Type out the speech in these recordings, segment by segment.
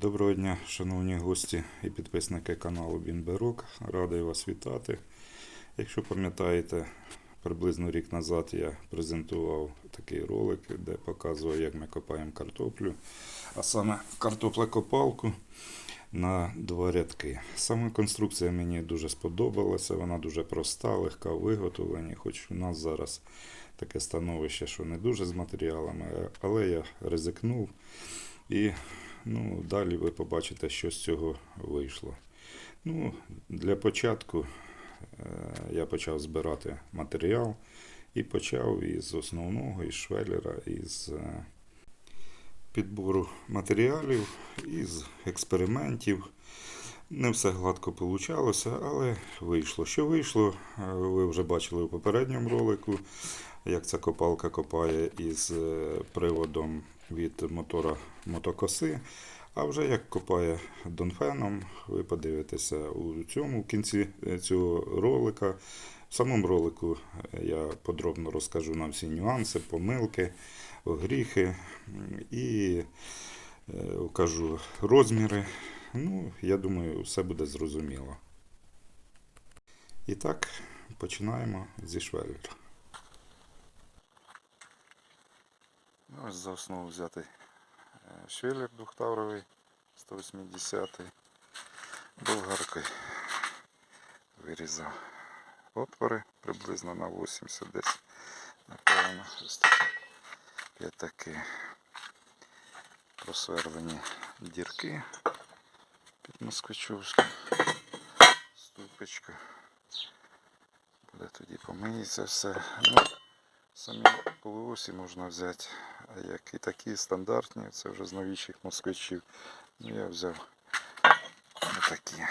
Доброго дня, шановні гості і підписники каналу Бінберок. Радий вас вітати. Якщо пам'ятаєте, приблизно рік назад я презентував такий ролик, де показував, як ми копаємо картоплю, а саме картоплекопалку на два рядки. Сама конструкція мені дуже сподобалася, вона дуже проста, легка в хоч у нас зараз таке становище, що не дуже з матеріалами, але я ризикнув. І ну, далі ви побачите, що з цього вийшло. Ну, для початку е, я почав збирати матеріал і почав із основного, із швеллера, із е, підбору матеріалів, із експериментів. Не все гладко вийшло, але вийшло. Що вийшло, е, ви вже бачили у попередньому ролику, як ця копалка копає із приводом від мотора мотокоси. А вже як копає донфеном, ви подивитеся у цьому в кінці е, цього ролика. В самому ролику е, я подробно розкажу нам всі нюанси, помилки, гріхи і е, вкажу розміри. Ну, я думаю, все буде зрозуміло. І так, починаємо зі швеллера. Ну, ось за основу взятий е, швеллер двохтавровий 180 болгаркою вирізав отвори приблизно на 80 десь. Напевно, ось такі просверлені дірки під москвичовську ступочку. Буде тоді помиється все. Ну, самі полуосі можна взяти, як і такі стандартні, це вже з новіших москвичів. Ну я взяв отакі.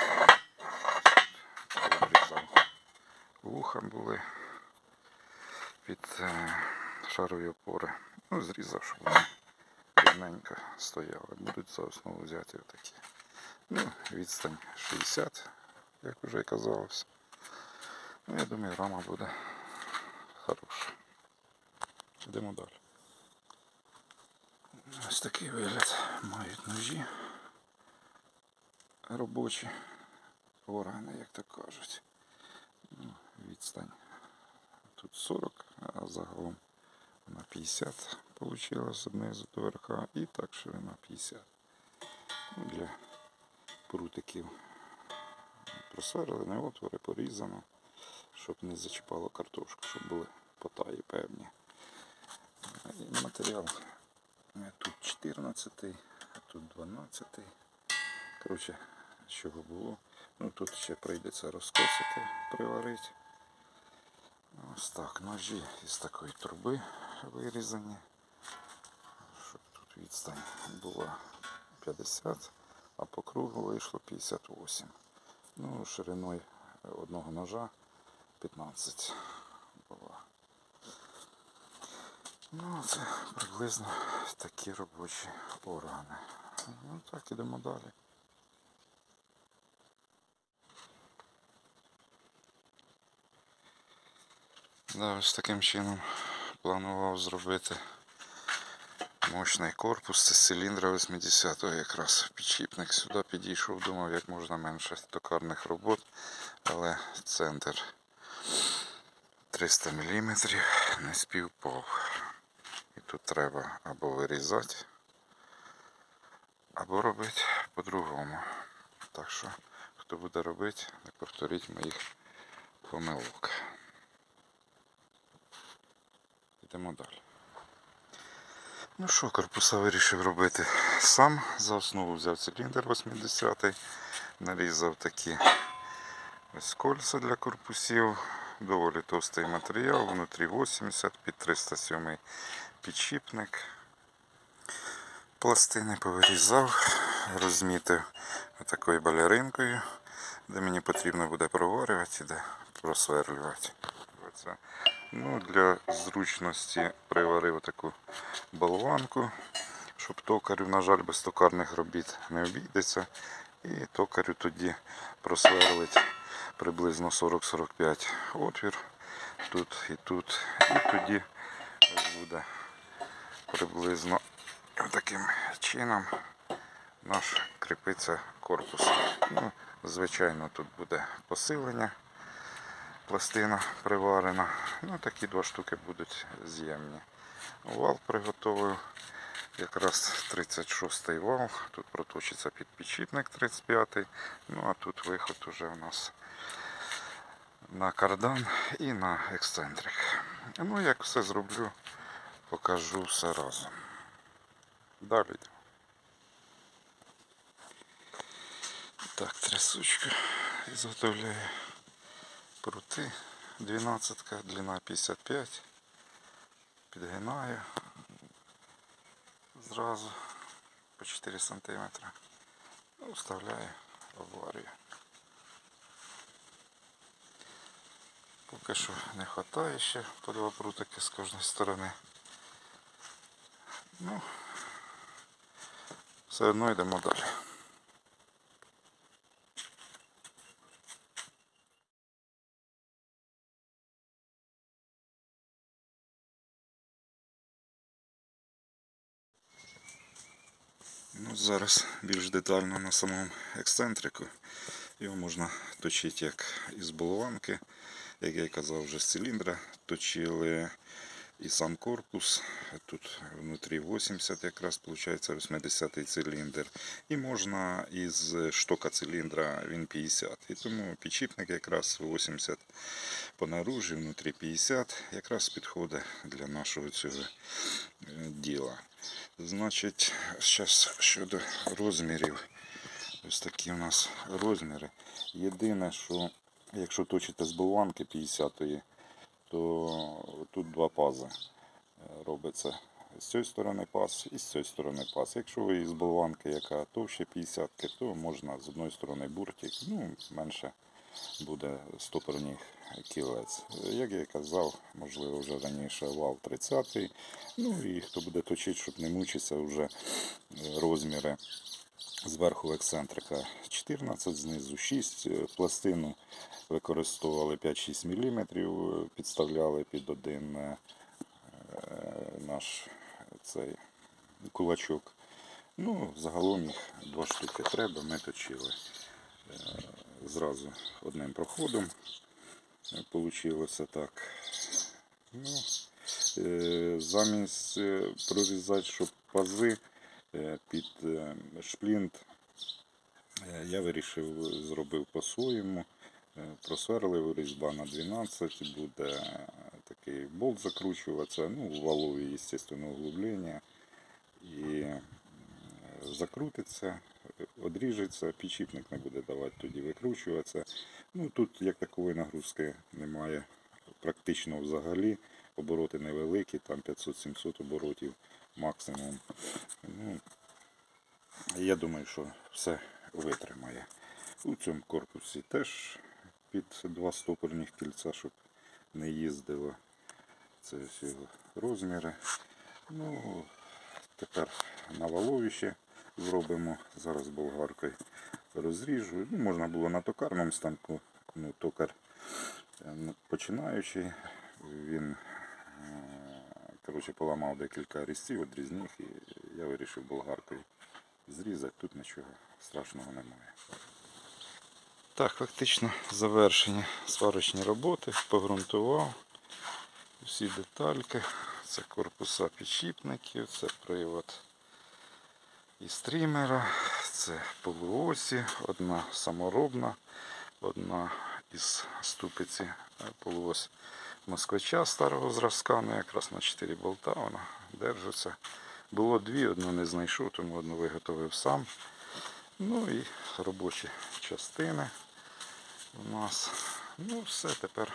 Обрізав. Вуха були під е, шарові опори. Ну, зрізав, щоб вони рівненько стояли. Будуть за основу взяти отакі. Ну, відстань 60, як вже і казалось. Ну, я думаю, рама буде хороша. Йдемо далі. Ось такий вигляд мають ножі робочі органи, як то кажуть. Ну, відстань тут 40, а загалом на 50 вийшло знизу до верха і так ширина 50. Ну, для прутиків просверлені отвори, порізано, щоб не зачіпало картошку, щоб були потаї певні. Матеріал тут 14, а тут 12. Коротше, чого було. Ну тут ще прийдеться розкосити, приварити. Ось так, ножі із такої труби вирізані. Щоб тут відстань була 50, а по кругу вийшло 58. Ну, шириною одного ножа 15 була. Ну, це приблизно такі робочі органи. Ну так, ідемо далі. Да, ось таким чином планував зробити мощний корпус. Це циліндра 80-го якраз підшипник сюди підійшов, думав, як можна менше токарних робот, але центр 300 мм не співпав. І тут треба або вирізати, або робити по-другому. Так що, хто буде робити, не повторіть моїх помилок. Йдемо далі. Ну що, корпуса вирішив робити сам. За основу взяв циліндр 80-й, нарізав такі ось кольця для корпусів. Доволі товстий матеріал, внутрі 80 під 307 підшипник. Пластини повирізав, розмітив такою балеринкою, де мені потрібно буде проварювати де просверлювати. Оце. Ну, для зручності приварив таку болванку, щоб токарю, на жаль, без токарних робіт не обійдеться. І токарю тоді просверлить приблизно 40-45 отвір тут і тут. І тоді буде приблизно таким чином наш кріпиться корпус. Ну, звичайно, тут буде посилення, пластина приварена. Ну, такі два штуки будуть з'ємні. Вал приготовив. Якраз 36-й вал. Тут проточиться підпічітник 35-й. Ну а тут виход уже у нас на кардан і на ексцентрик. Ну, як все зроблю, покажу все разом. Далі. Так, трясучка. Ізготовляю прути. 12, длина 55. Підгинаю зразу по 4 сантиметри. Ну, вставляю аварію. Поки що не вистачає ще по два прутики з кожної сторони. Ну, все одно йдемо далі. Ну, зараз більш детально на самому ексцентрику. Його можна точити як із болванки, як я казав, вже з циліндра точили і сам корпус. Тут внутрі 80 якраз виходить 80 циліндр. І можна із штока циліндра він 50. І тому підшипник якраз 80 по наружі, внутрі 50, якраз підходить для нашого цього е, діла. Значить, зараз щодо розмірів. Ось такі у нас розміри. Єдине, що якщо точите з болванки 50-ї, то тут два пази е, робиться. З цієї сторони паз і з цієї сторони паз. Якщо ви із болванки, яка товще 50 то можна з одної сторони буртик, ну менше буде стопорний кілець. Як я казав, можливо, вже раніше вал 30-й. Ну і хто буде точити, щоб не мучитися, вже е, розміри зверху ексцентрика 14, знизу 6. Е, Пластину використовували 5-6 мм, підставляли під один е, наш цей кулачок. Ну, загалом їх два штуки треба, ми точили е, зразу одним проходом. Получилося так. Ну, е, замість е, прорізати, щоб пази е, під е, шплінт, е, я вирішив, зробив по-своєму. Е, Просверлив різьба на 12, буде е, такий болт закручуватися, ну, валові, звісно, углублення. І е, закрутиться, одріжеться, підшипник не буде давати тоді викручуватися. Ну, тут як такової нагрузки немає практично взагалі. Обороти невеликі, там 500-700 оборотів максимум. Ну, я думаю, що все витримає. У цьому корпусі теж під два стопорних кільця, щоб не їздило. Це всі розміри. Ну, тепер на валовище зробимо. Зараз болгаркою розріжу. Ну, можна було на токарному станку. Ну, токар е, починаючий, він коротше, поламав декілька різців, них, і я вирішив болгаркою зрізати. Тут нічого страшного немає. Так, фактично завершені сварочні роботи, погрунтував всі детальки. Це корпуса підшипників, це привод і стрімера, це полуосі, одна саморобна, одна із ступиці е, полуось москвича старого зразка, ну якраз на 4 болта вона держиться. Було дві, одну не знайшов, тому одну виготовив сам. Ну і робочі частини у нас. Ну все, тепер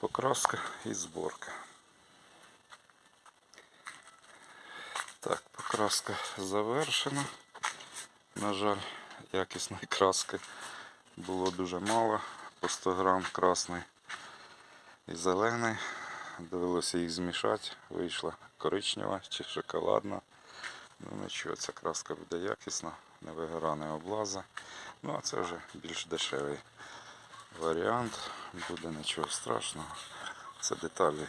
покраска і зборка. Так, покраска завершена. На жаль, якісної краски було дуже мало. По 100 грам красний і зелений. Довелося їх змішати. Вийшла коричнева чи шоколадна. Ну нічого, ця краска буде якісна, не вигоране облаза. Ну а це вже більш дешевий варіант. Буде нічого страшного. Це деталі,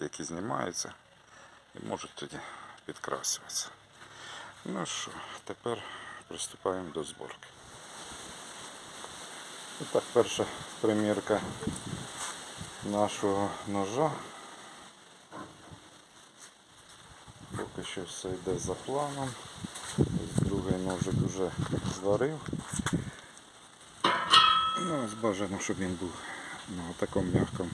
які знімаються і можуть тоді підкрасюватися. Ну що, тепер приступаємо до зборки. І перша примірка нашого ножа. Поки що все йде за планом. Ось другий ножик вже зварив. Ну, ось бажано, щоб він був на такому м'якому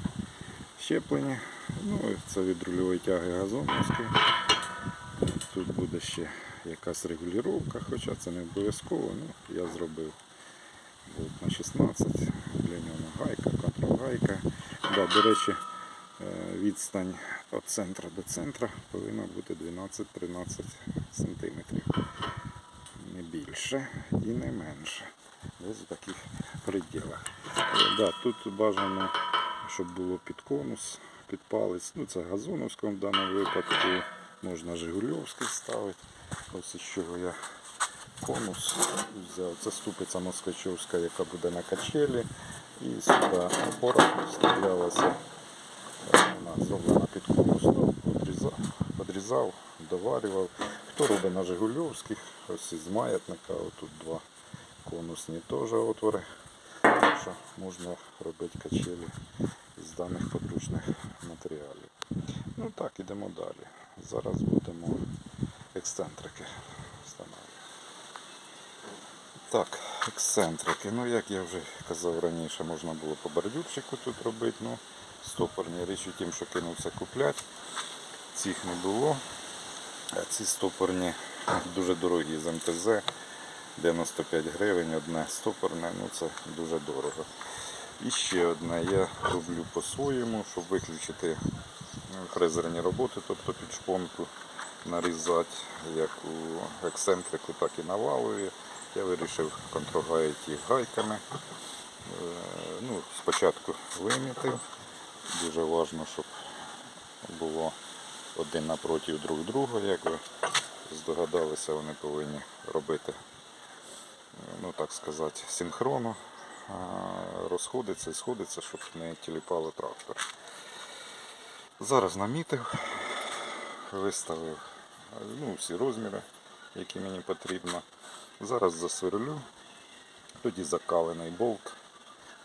щепленні. Ну, це від рульової тяги газоновської. Тут буде ще якась регулювання, хоча це не обов'язково, ну, я зробив Болт на 16, для нього гайка, контргайка. Да, до речі, е, відстань від центра до центра повинна бути 12-13 см. Не більше і не менше. Десь в таких пределах. Е, Да, тут бажано, щоб було під конус, під палець. Ну, це газоновському в даному випадку. Можна Жигульовський ставити. Ось із чого я конус взяв. Це ступиця москачовська, яка буде на качелі. І сюди опора вставлялася. Е, Вона зроблена під конус. Ну, Подрізав, подрізав, доварював. Хто робить на Жигульовських, ось із маятника, отут два конусні теж отвори. Так що можна робити качелі з даних подручних матеріалів. Ну так, ідемо далі. Зараз будемо ексцентрики встановлювати. Так, ексцентрики. Ну, як я вже казав раніше, можна було по бордюрчику тут робити. Ну, стопорні річ у що кинувся купляти. Цих не було. А ці стопорні дуже дорогі з МТЗ. 95 гривень одне стопорне, ну це дуже дорого. І ще одне я роблю по-своєму, щоб виключити ну, фрезерні роботи, тобто під шпонку нарізати як у ексцентрику, так і на валові. Я вирішив контрогаяти їх гайками. Е, Ну, спочатку вимітив. Дуже важливо, щоб було один напроти друг друга, як ви здогадалися, вони повинні робити ну так сказати, синхронно розходиться і сходиться, щоб не тіліпало трактор. Зараз намітив, виставив ну, всі розміри, які мені потрібно. Зараз засверлю, тоді закалений болт,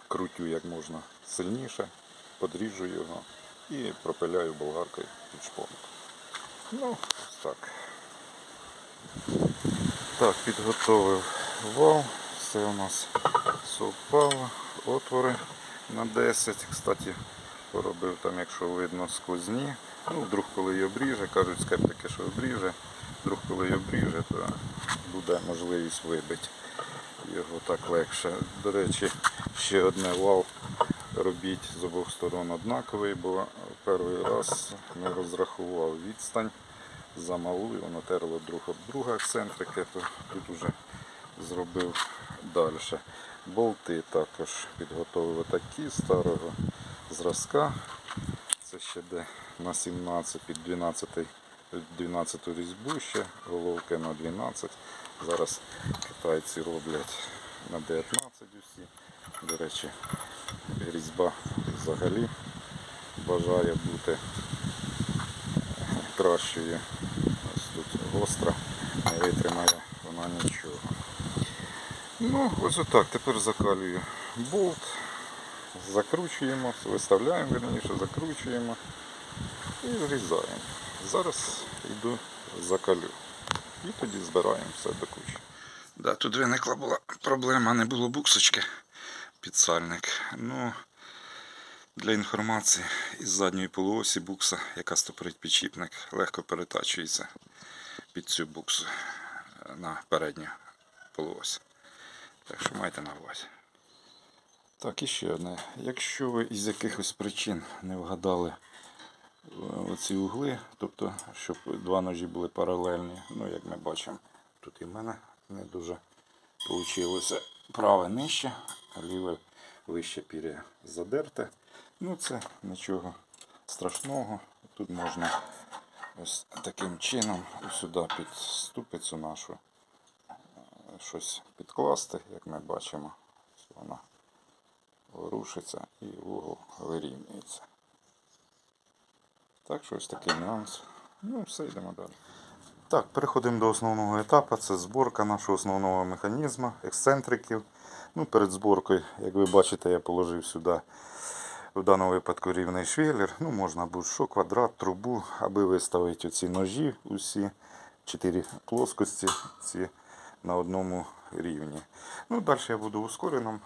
крутю як можна сильніше, подріжу його і пропиляю болгаркою під шпонку. Ну, ось так. Так, підготовив вал. Все у нас совпало. Отвори на 10. Кстати, поробив там, якщо видно, сквозні. Ну, вдруг коли її обріже, кажуть скептики, що обріже. Вдруг коли її обріже, то буде можливість вибити. Його так легше. До речі, ще одне вал робіть з обох сторон однаковий, бо перший раз не розрахував відстань замалу, і воно терло друг об друга ексцентрики, то тут вже зробив далі. Болти також підготовив такі старого зразка. Це ще де на 17 під 12, 12 різьбу ще, головки на 12. Зараз китайці роблять на 19 усі. До речі, різьба взагалі бажає бути кращою. Ось тут гостра, не витримає вона нічого. Ну, ось отак. Тепер закалюю болт, закручуємо, виставляємо верніше, закручуємо і зрізаємо. Зараз йду закалю. І тоді збираємо все до кучі. Да, тут виникла була проблема, не було буксочки підсальник. Ну, для інформації із задньої полуосі букса, яка стопорить підшипник, легко перетачується під цю буксу е, на передню полуось. Так що майте на увазі. Так, і ще одне. Якщо ви із якихось причин не вгадали оці угли, тобто, щоб два ножі були паралельні, ну як ми бачимо, тут і в мене не дуже вийшло. Праве нижче, ліве вище пір'я задерте. Ну це нічого страшного. Тут можна ось таким чином сюди під ступицю нашу е, щось підкласти, як ми бачимо. Вона рушиться і угол вирівнюється. Так що ось такий нюанс. Ну, все, йдемо далі. Так. Переходимо до основного етапу. Це зборка нашого основного механізму, ексцентриків. Ну, перед зборкою, як ви бачите, я положив сюди в даному випадку рівний швеллер. Ну, можна будь-що, квадрат, трубу, аби виставити оці ножі, усі чотири плоскості ці на одному рівні. Ну, далі я буду в ускореному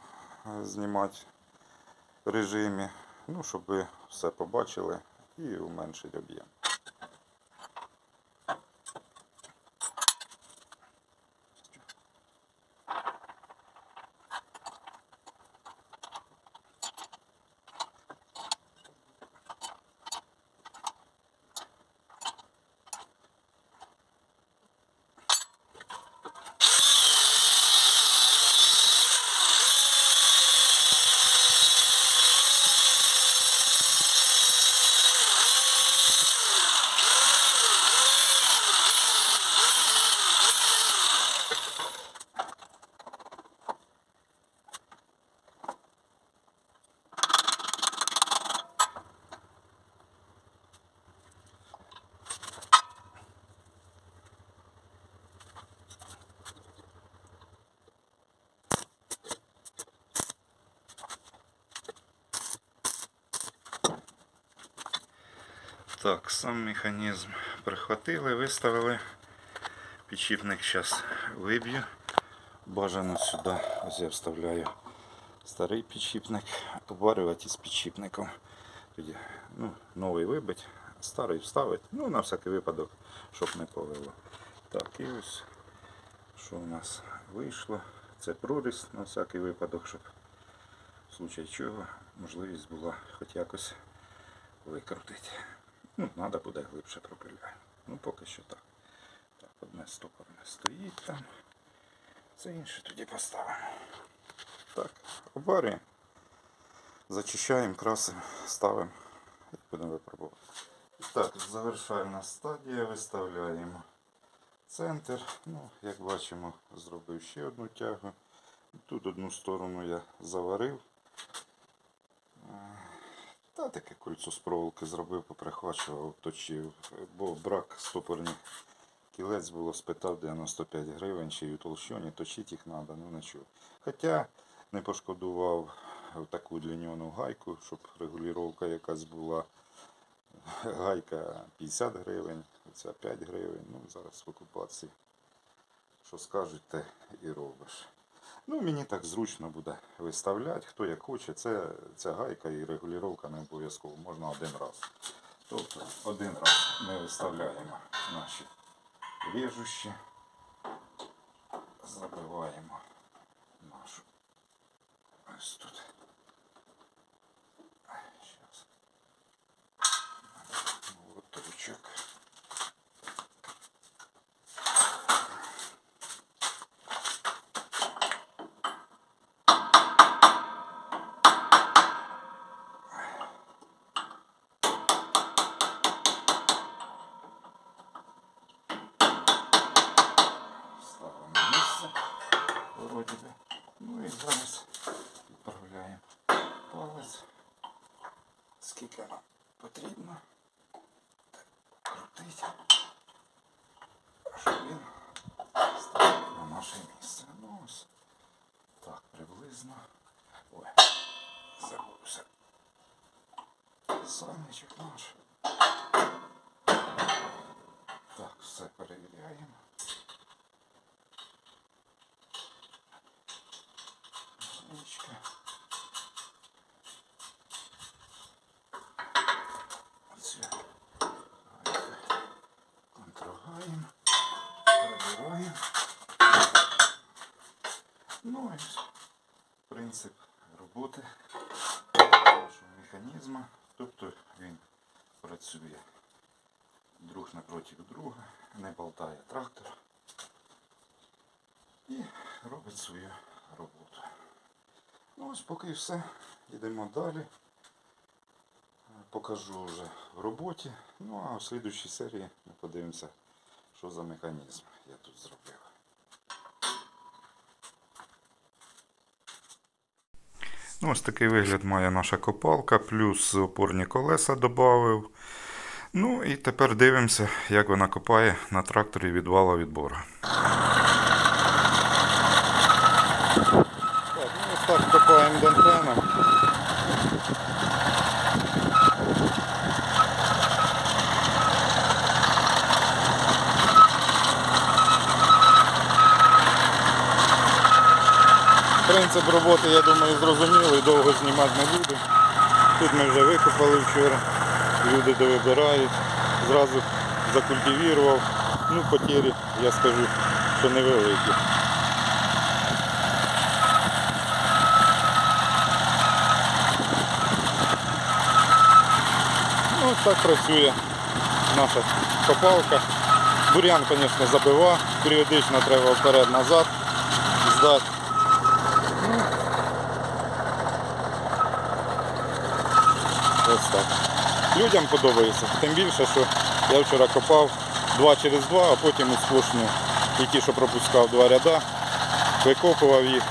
е, знімати режимі, ну, щоб ви все побачили і уменшить об'єм. Так, сам механізм прихватили, виставили. Підшипник зараз виб'ю. Бажано сюди. Ось я вставляю старий підшипник. Обварювати із підшипником. Тоді ну, новий вибить, старий вставити. Ну, на всякий випадок, щоб не повело. Так, і ось що у нас вийшло. Це проріз на всякий випадок, щоб в случай чого можливість була хоч якось викрутити. Ну, треба буде глибше пропиляю. Ну, поки що так. Так, одне стопорне стоїть там. Це інше тоді поставимо. Так, обварюємо. Зачищаємо, красимо, ставимо і будемо випробувати. Так, завершальна стадія, виставляємо центр. Ну, як бачимо, зробив ще одну тягу. Тут одну сторону я заварив. Та таке кольцо з проволоки зробив, поприхвачував, точив, бо брак стопорних кілець було, спитав 95 гривень, чи й у толщоні, точити їх треба, ну нічого. Хоча не пошкодував таку длинню гайку, щоб регулювання якась була. Гайка 50 гривень, ця 5 гривень. Ну, зараз в окупації. Що скажуть, те і робиш. Ну, мені так зручно буде виставляти, хто як хоче. Це, ця гайка і регулювання не обов'язково, можна один раз. Тобто один раз ми виставляємо наші режущі, забиваємо нашу ось тут. Зараз. Молоточок. Ставимо на місце. Вроді би. Ну і зараз відправляємо палець. Скільки нам потрібно. Так, крутить. Щоб він став на наше місце. Ну ось. Так, приблизно. Ой, забувся. Сонечок наш. Так, все перевіряємо. Річка. Оце. Гайка. Контрогаємо. Перебираємо. Ну і все. принцип роботи нашого механізму. Тобто він працює друг напроти друга, не болтає трактор і робить свою роботу. Ну ось поки все. Йдемо далі. Покажу вже в роботі. Ну а в слідущій серії ми подивимося, що за механізм я тут зробив. Ось такий вигляд має наша копалка, плюс опорні колеса додав. Ну і тепер дивимося, як вона копає на тракторі від вала відбору. Так, ну ось так копаємо дантеном. Принцип роботи, я думаю, зрозумілий, довго знімати не буду. Тут ми вже викопали вчора, люди довибирають, зразу закультивірував. Ну, потері, я скажу, що невеликі. Ну, так працює наша копалка. Бур'ян, звісно, забива, періодично треба вперед-назад здати. Ось так. Людям подобається. Тим більше, що я вчора копав два через два, а потім у сплошну. І ті, що пропускав два ряда, викопував їх,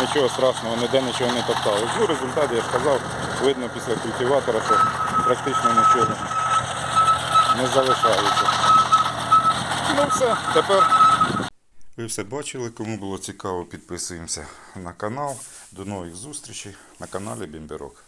нічого страшного, ніде нічого не топталось. Ну, результат, я ж казав, видно після культиватора, що практично нічого не залишається. Ну все, тепер. Ви все бачили, кому було цікаво, підписуємося на канал. До нових зустрічей на каналі Бімберок.